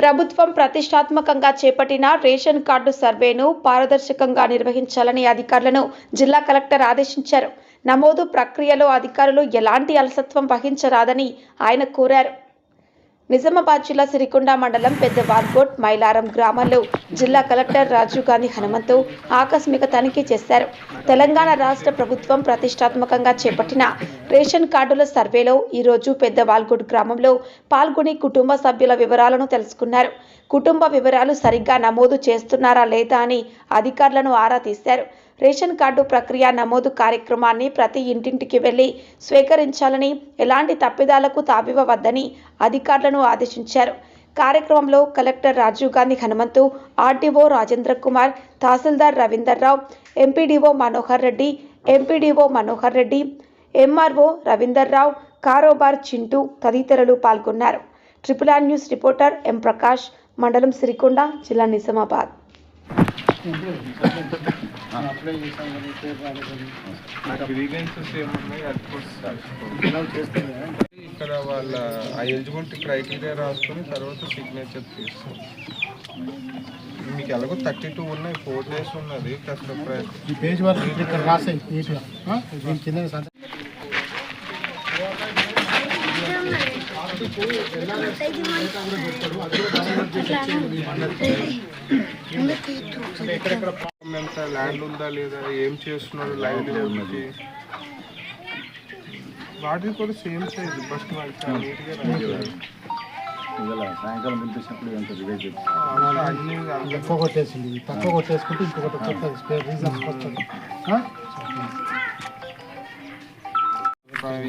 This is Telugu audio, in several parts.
ప్రభుత్వం ప్రతిష్టాత్మకంగా చేపట్టిన రేషన్ కార్డు సర్వేను పారదర్శకంగా నిర్వహించాలని అధికారులను జిల్లా కలెక్టర్ ఆదేశించారు. నమోదు ప్రక్రియలో అధికారులు ఎలాంటి అలసత్వం వహించరాదని ఆయన కోరారు. నిజామాబాద్ జిల్లా సిరికొండ మండలం పెద్ద వార్కోట్ మైలారం గ్రామంలో జిల్లా కలెక్టర్ రాజీవ్ గాంధీ హనుమంతు ఆకస్మిక తనిఖీ చేశారు. తెలంగాణ రాష్ట్ర ప్రభుత్వం ప్రతిష్టాత్మకంగా చేపట్టిన రేషన్ కార్డుల సర్వేలో ఈరోజు పెద్ద వాల్కోట్ గ్రామంలో పాల్గొని కుటుంబ సభ్యుల వివరాలను తెలుసుకున్నారు. కుటుంబ వివరాలు సరిగ్గా నమోదు చేస్తున్నారా లేదా అని అధికారులను ఆరా తీశారు. రేషన్ కార్డు ప్రక్రియ నమోదు కార్యక్రమాన్ని ప్రతి ఇంటింటికి వెళ్ళి స్వీకరించాలని ఎలాంటి తప్పిదాలకు తావివ్వవద్దని అధికారులను ఆదేశించారు. కార్యక్రమంలో కలెక్టర్ రాజీవ్ గాంధీ హనుమంతు ఆర్డీఓ రాజేంద్ర కుమార్ తహసీల్దార్ Ravinder Rao MPDO Manohar Reddy MPDO Manohar Reddy MRO Ravinder Rao కారోబార్ Chintu తదితరులు పాల్గొన్నారు. Triple R news reporter M Prakash మండలం సిరికొండ జిల్లా నిజామాబాద్. గ్రీవెన్సెస్ ఏమున్నాయి అది కూడా ఇక్కడ వాళ్ళ ఆ ఎలిజిబిలిటీ క్రైటీరియా రాసుకొని తర్వాత సిగ్నేచర్ తీస్తాం మీకు ఎలాగో థర్టీ టూ ఉన్నాయి ఫోర్ డేస్ ఉన్నది ప్ర- ఈ పేజ్ వరకు ఇక్కడ నీట్గా? దీని కింద అంటే ఎక్కడెక్కడ ఎంత ల్యాండ్ ఉందా లేదా ఏం చేస్తున్నారు లైవ్లీహుడ్కి వాటికి కూడా సేమ్ సైజ్ ఫస్ట్ వాళ్ళకి నీట్గా రాయాలి. ఇవాళ సాయంకాలం పిలిపించినప్పుడు ఎంత రివైజ్ చేస్తాం అలా అన్ని అందరూ ఎక్కువ కొట్టేసింది ఇది తక్కువ కొట్టేసుకుంటే ఇంకొకటి కొత్తది స్పేర్ రీజన్స్ వస్తుంది ఆ?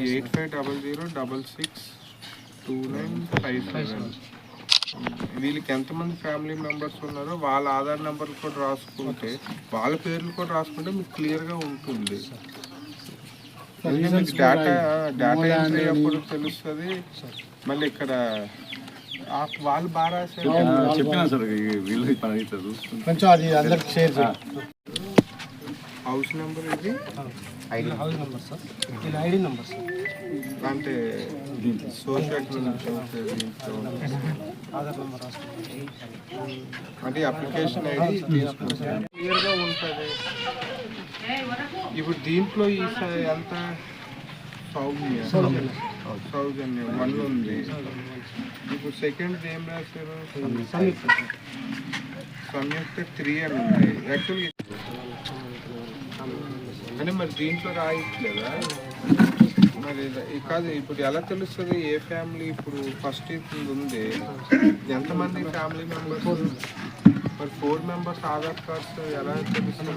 Eight five double zero double six two nine five seven వీళ్ళకి ఎంతమంది ఫ్యామిలీ మెంబర్స్ ఉన్నారో వాళ్ళ ఆధార్ నెంబర్ కూడా రాసుకుంటే వాళ్ళ పేర్లు కూడా రాసుకుంటే మీకు క్లియర్గా ఉంటుంది. డేటా డేటా ఎంట్రీ అప్పుడు తెలుస్తుంది. మళ్ళీ ఇక్కడ ఆ- వాళ్ళు బాగా రాశారు. చెప్పినా సార్ వీళ్ళు కొంచెం అది అందరికి షేర్ హౌస్ నెంబర్ ఇది? హౌస్ నెంబర్ సార్ ఇది ఐడి నెంబర్ సార్ అంటే సోషల్ దీంట్లో అంటే అప్లికేషన్ ఐడి తీసుకుంటాం క్లియర్గా ఉంటుంది ఇప్పుడు దీంట్లో ఈ స- ఎంత సౌమ్య? సౌజన్య వన్ ఉంది. ఇప్పుడు సెకండ్ ఏం రాశారు? సంయుక్త త్రీ అని ఉంది. యాక్చువల్లీ అంటే మరి దీంట్లో రాయట్లేదా? మరి కాదు ఇప్పుడు ఎలా తెలుస్తుంది? ఏ ఫ్యామిలీ ఇప్పుడు ఫస్ట్ ఉంది. ఎంతమంది ఫ్యామిలీ మెంబర్స్? మరి ఫోర్ మెంబర్స్ ఆధార్ కార్డ్స్ ఎలా తెలుస్తుంది?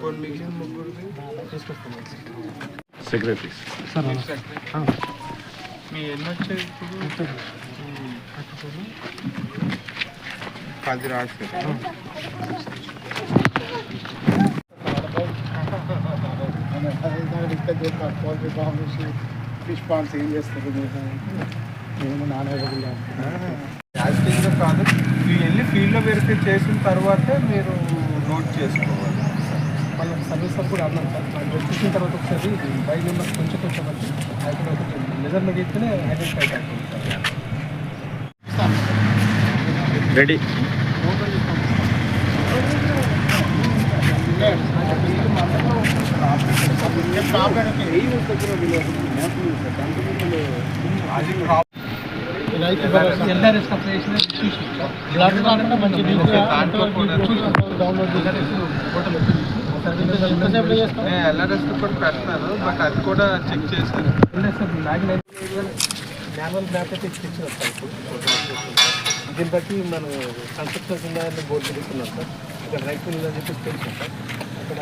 కొన్ని మిగిలిన ముగ్గురిది? secretary. మీ ఎన్ని వచ్చాయి ఇప్పుడు పది రాశారు పౌల్ట్రీ ఫామ్ నుంచి ఫిష్ ఏం చేస్తారు నేను నాన్ కాదు మీరు వెళ్ళి ఫీల్డ్లో వెరిఫై చేసిన తర్వాతే మీరు నోట్ చేసుకోవాలి వాళ్ళ సర్వీస్ కూడా అన్నారు సార్ వాళ్ళు చూసిన తర్వాత ఒకసారి బై నెంబర్ కొంచెం కొంచెం వచ్చి అయితే ఒకటి మెజర్మెంట్ ఇస్తేనే ఐడెంటిఫై అవుతుంది రెడీ అది ప్రాబ్లం రైతు ఎల్ఆర్ఎస్ అప్లికేషన్ బ్లడ్ కాకుండా మంచి దాంట్లో కూడా డౌన్లోడ్ చేసి ఫోటోలు ఎంతసేపు చేస్తాం నేను ఎల్ఆర్ఎస్ కూడా పెడతాను బట్ అది కూడా చెక్ చేశాను మాన్యువల్ మ్యాప్ అయితే ఇచ్చి దీన్ని బట్టి మనం కన్స్ట్రక్షన్స్ ఉన్నాయని బోర్డు తెలుస్తున్నాం సార్ ఇక్కడ రైతులు ఉందని చెప్పి తెలుసు సార్ అక్కడ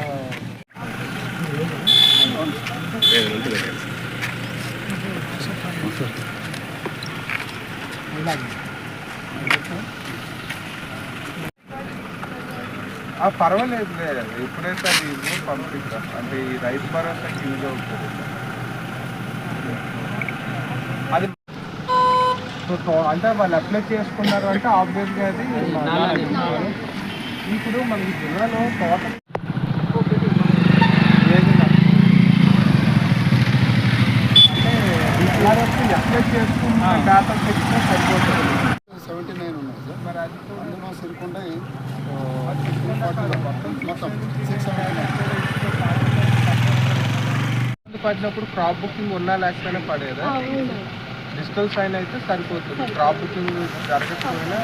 ఆ, పర్వాలేదు ఎప్పుడైతే అది పంపిస్తా. అంటే ఈ రైతు భరోసాకి యూజ్ అవుతుంది అది అంటే వాళ్ళు అప్లై చేసుకున్నారు అంటే ఆబ్వియస్గా అది ఇప్పుడు మన జిల్లాలో టోటల్ అప్లై చేసుకున్న డేటా సరిపోతుంది సెవెంటీ నైన్ ఉన్నాయి సార్. మరి అది అందులో సిరికొండ మొత్తం సిక్స్ సెవెంటీ నైన్. ముందు పడినప్పుడు క్రాప్ బుకింగ్ ఉన్నా లేకపోయినా పడేదా? డిజిటల్ సైన్ అయితే సరిపోతుంది. క్రాప్ బుకింగ్ జరగకపోయినా